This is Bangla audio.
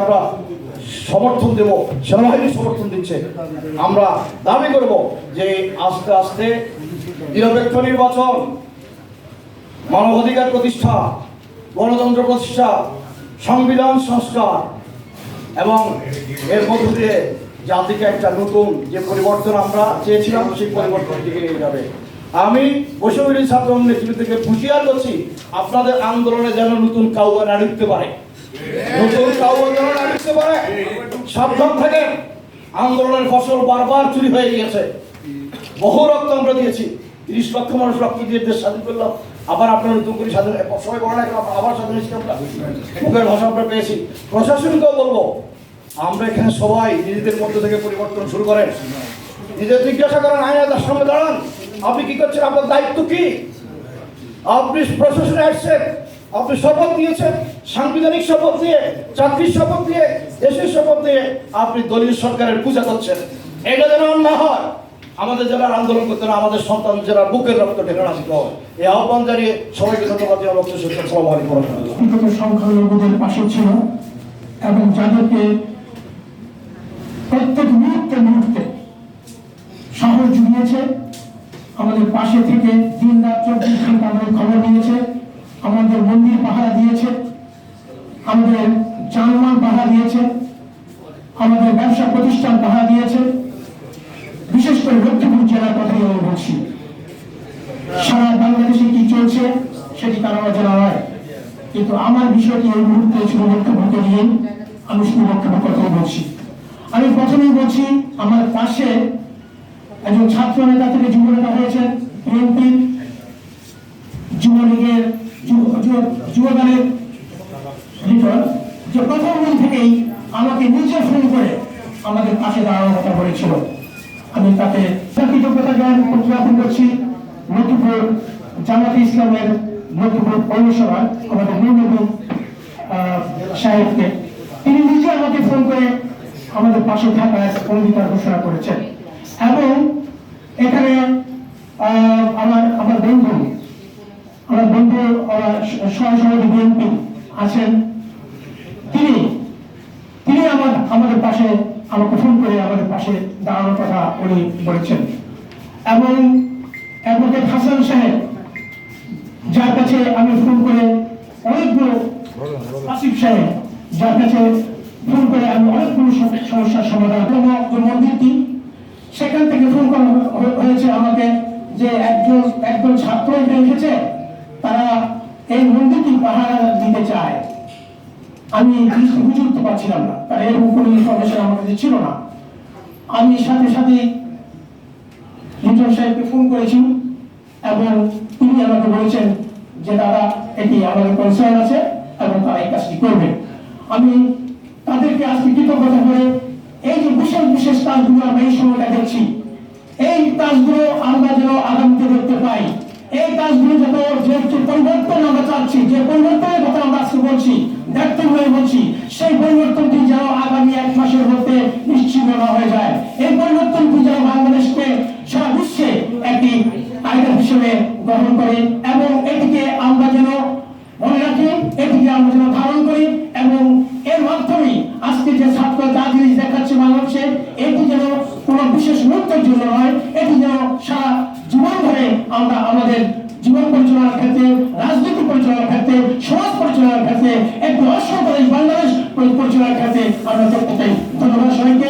আমরা সমর্থন দেব, সেনাবাহিনী সমর্থন দিচ্ছে। আমরা দাবি করব যে আস্তে আস্তে নিরপেক্ষ নির্বাচন, মানবাধিকার প্রতিষ্ঠা, গণতন্ত্র প্রতিষ্ঠা, সংবিধান সংস্কার, এবং এর মধ্য দিয়ে জাতিকে একটা নতুন যে পরিবর্তন আমরা চেয়েছিলাম, সেই পরিবর্তন দিকে নিয়ে যাবে। আমি বৈষম্যী ছাত্র নেতৃত্ব থেকে হুঁশিয়ার করছি, আপনাদের আন্দোলনে যেন নতুন কাউকে না পারে। সাবধান থাকেন। আন্দোলনের ফসল বারবার চুরি হয়ে গিয়েছে। বহু রক্ত আমরা দিয়েছি। তিরিশ লক্ষ মানুষ রক্ত দিয়ে দেশ স্বাধীন করলাম আবার আপনার নতুন করে স্বাধীন সবাই বড় না আবার স্বাধীন হয়েছি আমরা। মুখের ভাষা আমরা পেয়েছি। প্রশাসনকেও বলব, আমরা এখানে সবাই নিজেদের মধ্যে থেকে পরিবর্তন শুরু করেন। নিজের জিজ্ঞাসা করেন আইনাদার সামনে দাঁড়ান। আপনি কি করছেন? আপনার দায়িত্ব কি? আপনি প্রশাসনে আসছেন। আপনি শপথ নিয়েছেন, সাংবিধানিক শপথ দিয়ে চাকরির শপথ দিয়ে দেশের শপথ দিয়ে আপনি দলীয় সরকারের পূজা করছেন এটা যেন না হয়, আমাদের জেলার আন্দোলন করতে না, আমাদের সন্তান যারা বুকের রক্ত ঢেলে হয় এই আহ্বান জানিয়ে সবাইকে ধন্যবাদ দিয়ে আমার ওয়া রাহমাতুল্লাহ। বিগত সংখ্যালঘুদের পাশে ছিল এবং যাদেরকে প্রত্যেক মুহূর্তে মুহূর্তে সাহস জুগিয়েছে আমাদের পাশে থেকে দিন রাত চব্বিশ ঘণ্টা আমাদের খবর নিয়েছে আমাদের মন্দির পাহারা দিয়েছে আমাদের জানমাল পাহারা দিয়েছে আমাদের ব্যবসা প্রতিষ্ঠান পাহারা দিয়েছে। বিশেষ করে লক্ষ্মীপুর জেলার কথাই আমি বলছি। সারা বাংলাদেশে কি চলছে সেটি তারা জানা নয় কিন্তু আমার বিষয়টি এই মুহূর্তে শুধু লক্ষ্যভূত নিয়ে আমি শুধু লক্ষ্যভূত কথাই বলছি। আমি প্রথমেই বলছি, আমার পাশে একজন ছাত্র নেতা থেকে যুব নেতা হয়েছেন, বিএনপি যুবলীগের যুব- যুব- যুবদলের লিডার। যে প্রথম দিন থেকেই আমাকে নিজে ফোন করে আমাদের পাশে দাঁড়ানোর কথা বলেছিল। আমি তাকে কৃতজ্ঞতা জ্ঞাপন জ্ঞাপন করছি। লক্ষ্মীপুর জামাতে ইসলামের লক্ষ্মীপুর পৌরসভার আমাদের নুরুল সাহেবকে। তিনি নিজে আমাকে ফোন করে আমাদের পাশে থাকার অঙ্গীকার ঘোষণা করেছেন। এবং এখানে আমার আমার বন্ধু আমার বন্ধু সহসভাপতি বিএনপি আছেন তিনি তিনি আমার আমাদের পাশে, আমাকে ফোন করে আমাদের পাশে দাঁড়ানোর কথা উনি বলেছেন। এবং অ্যাডভোকেট হাসান সাহেব, যার কাছে আমি ফোন করে অনেকগুলো আসিফ সাহেব, যার কাছে ফোন করে আমি অনেকগুলো সম- সমস্যার সমাধান যে মন্দিরটি সেখান থেকে ফোন করা হয়েছে আমাকে যে একজন একজন ছাত্র এসেছে, তারা এই মন্দিরটি পাহারা দিতে চায়। আমি বুঝে উঠতে পারছিলাম না। তার এরকম কোনো ইনফরমেশন আমার কাছে ছিল না। আমি সাথে সাথে লিটন সাহেবকে ফোন করেছি এবং তিনি আমাকে বলেছেন যে, দাদা, এটি আমাদের কনসার্ন আছে এবং তারা এই কাজটি করবে। আমি তাদেরকে আজকে কৃতজ্ঞতা করে এই যে বিশেষ বিশেষ কাজগুলো আমরা এই সময়টা দেখছি, এই কাজগুলো আমরা যেন আগামীতে দেখতে পাই। এই কাজগুলো যত না হয়ে যায়। এই পরিবর্তনটি যেন বাংলাদেশকে সারা বিশ্বে একটি আইডল হিসেবে গ্রহণ করে এবং এটিকে আমরা যেন মনে রাখি, এটিকে আমরা যেন ধারণ করি এবং এর মাধ্যমে আজকে যে ছাত্র যা জিনিস দেখাচ্ছে বাংলাদেশে, এটি যেন কোনো বিশেষ মুহূর্তের জন্য নয়, এটি যেন সারা জীবন ধরে আমরা আমাদের জীবন পরিচালনার ক্ষেত্রে রাজনীতি পরিচালনার ক্ষেত্রে, সমাজ পরিচালনার ক্ষেত্রে, একটি অসাধারণ বাংলাদেশ পরিচালনার ক্ষেত্রে আমরা দেখতে চাই। ধন্যবাদ সবাইকে।